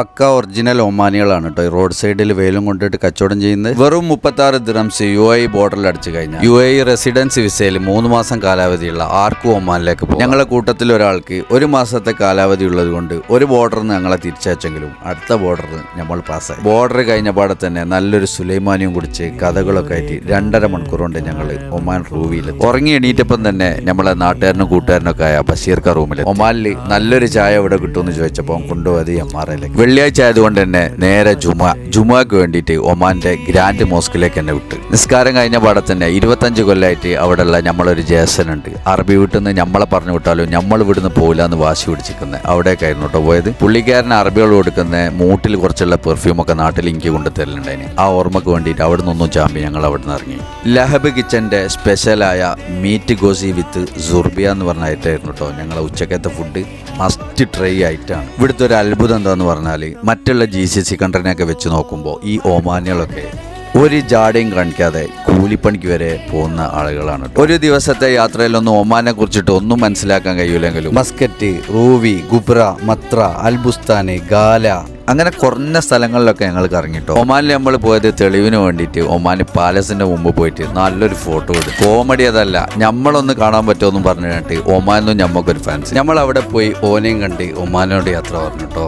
പക്ക original ഒമാനികളാണ് കേട്ടോ. Road സൈഡിൽ വെയിലും കൊണ്ടിട്ട് കച്ചവടം ചെയ്യുന്നത്. വെറും മുപ്പത്തി ആറ് ദിറംസ് യു എ ബോർഡറിൽ അടിച്ചു കഴിഞ്ഞാൽ യു എ റെസിഡൻസ് വിസയിൽ മൂന്ന് മാസം കാലാവധിയുള്ള ആർക്കും ഒമാനിലേക്ക് പോകും? ഞങ്ങളുടെ കൂട്ടത്തിൽ ഒരാൾക്ക് ഒരു മാസത്തെ കാലാവധി ഉള്ളത് കൊണ്ട് ഒരു ബോർഡറിൽ നിന്ന് ഞങ്ങളെ തിരിച്ചയച്ചെങ്കിലും അടുത്ത ബോർഡറിൽ നമ്മൾ പാസ്സായി. ബോർഡർ കഴിഞ്ഞ പാടെ തന്നെ നല്ലൊരു സുലൈമാനിയും കുടിച്ച് കഥകളൊക്കെ ആയിട്ട് രണ്ടര മണിക്കൂർ കൊണ്ട് ഞങ്ങൾ ഒമാൻ റൂവിയിൽ ഉറങ്ങി എണീറ്റപ്പം തന്നെ നമ്മളെ നാട്ടുകാരനും കൂട്ടുകാരനൊക്കെ ആയ ബഷീർക്ക റൂമിൽ ഒമാനിൽ നല്ലൊരു ചായ എവിടെ കിട്ടുമെന്ന് ചോദിച്ചപ്പോൾ കൊണ്ടുപോയത് എം ആർ വെള്ളിയാഴ്ച ആയതുകൊണ്ട് തന്നെ നേരെ ജുമ ജുമാക്ക് വേണ്ടിയിട്ട് ഒമാന്റെ ഗ്രാൻഡ് മോസ്കിലേക്ക് എന്നെ വിട്ട്. നിസ്കാരം കഴിഞ്ഞ പാടെ തന്നെ ഇരുപത്തഞ്ച് കൊല്ലമായിട്ട് അവിടെയുള്ള നമ്മളൊരു ജേസനുണ്ട്. അറബി വീട്ടിൽ നിന്ന് നമ്മളെ പറഞ്ഞു വിട്ടാലും നമ്മൾ ഇവിടുന്ന് പോകില്ല എന്ന് വാശി പിടിച്ചിരിക്കുന്നത് അവിടേക്കായിരുന്നു കേട്ടോ പോയത്. പുള്ളിക്കാരൻ അറബികൾ കൊടുക്കുന്ന മൂട്ടിൽ കുറച്ചുള്ള പെർഫ്യൂം ഒക്കെ നാട്ടിൽ എനിക്ക് കൊണ്ടു തരലുണ്ടായിന്. ആ ഓർമ്മക്ക് വേണ്ടിയിട്ട് അവിടെ നിന്നൊന്നും ചാമ്പി ഞങ്ങൾ അവിടെ നിന്ന് ഇറങ്ങി. ലഹബ് കിച്ചന്റെ സ്പെഷ്യലായ മീറ്റ് ഗോസി വിത്ത് സുർബിയ എന്ന് പറഞ്ഞ ഐറ്റായിരുന്നു കേട്ടോ ഞങ്ങളെ ഉച്ചക്കത്തെ ഫുഡ് മസ്റ്റ് ട്രൈ ആയിട്ടാണ്. ഇവിടുത്തെ ഒരു അത്ഭുതം എന്താന്ന് പറഞ്ഞാൽ മറ്റുള്ള ജി സി സി കണ്ടറിനെയൊക്കെ വെച്ച് നോക്കുമ്പോൾ ഈ ഒമാനികളൊക്കെ ഒരു ജാടയും കാണിക്കാതെ കൂലിപ്പണിക്ക് വരെ പോകുന്ന ആളുകളാണ് ഒരു ദിവസത്തെ യാത്രയിലൊന്നും ഒമാനെ കുറിച്ചിട്ട് ഒന്നും മനസ്സിലാക്കാൻ കഴിയൂലെങ്കിലും Muscat Ruwi Ghubra Mutrah Al Bustan Ghala അങ്ങനെ കുറഞ്ഞ സ്ഥലങ്ങളിലൊക്കെ ഞങ്ങൾ കറങ്ങിട്ടോ ഒമാനിൽ നമ്മൾ പോയത് തെളിവിന് വേണ്ടിയിട്ട് ഒമാൻ പാലസിന്റെ മുമ്പ് പോയിട്ട് നല്ലൊരു ഫോട്ടോ എടുത്തു. കോമഡി അതല്ല നമ്മളൊന്ന് കാണാൻ പറ്റുമെന്നും പറഞ്ഞിട്ട് ഒമാനും ഞമ്മക്കൊരു ഫാൻസ് നമ്മൾ അവിടെ പോയി ഓനെയും കണ്ട് ഒമാനോട് യാത്ര പറഞ്ഞു കേട്ടോ